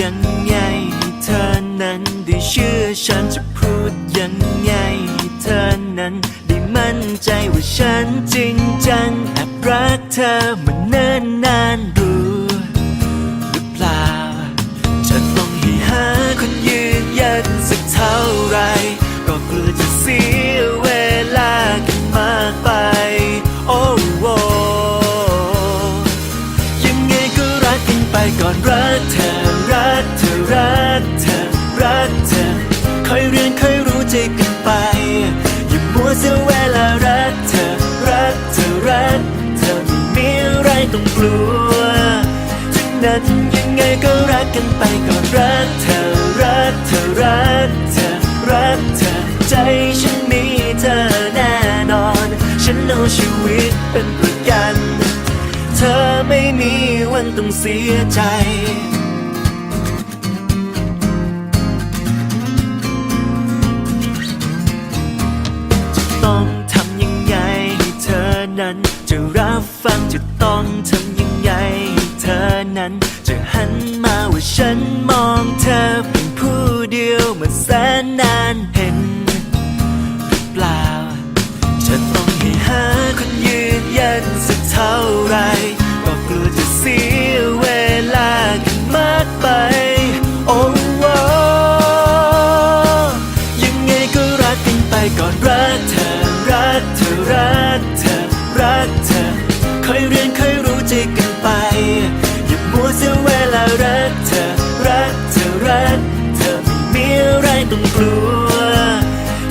ยังไงให้เธอนั้นได้เชื่อฉันจะพูดยังไงให้เธอนั้นได้มั่นใจว่าฉันจริงจังแอบรักเธอมาเนิ่นนานรู้หรือเปล่าจะต้องให้หาคนยืนยันสักเท่าไหรก็กลัวจะเสียเวลากันมากไป โอ้โหยังไงก็รักกันไปก่อนรักเธอ ค่อยเรียนค่อยรู้ใจกันไป อย่ามัวเสียเวลารักเธอ รักเธอรักเธอไม่มีอะไรต้องกลัว ทั้งนั้นยังไงก็รักกันไปก่อนรักเธอ รักเธอรักเธอรักเธอใจฉันมีเธอแน่นอน ฉันเอาชีวิตเป็นประกัน เธอไม่มีวันต้องเสียใจ นั้น จะรับฟังจะต้องทำยังไงให้เธอนั้น จะหันมาว่าฉันมองเธอเพียงผู้เดียวมาแสนนานเห็นหรือเปล่าจะต้องให้หาคนยืนยันสักเท่าไหรก็กลัวจะเสียเวลากันมากไป โอ้โหยังไงก็รักกันไปก่อนรักเธอรักเธอรักเธอ รักเธอค่อยเรียนค่อยรู้ใจกันไป อย่ามัวเสียเวลารักเธอ รักเธอรักเธอไม่มีอะไรต้องกลัว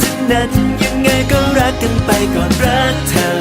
ฉันนั้นยังไงก็รักกันไปก่อนรักเธอ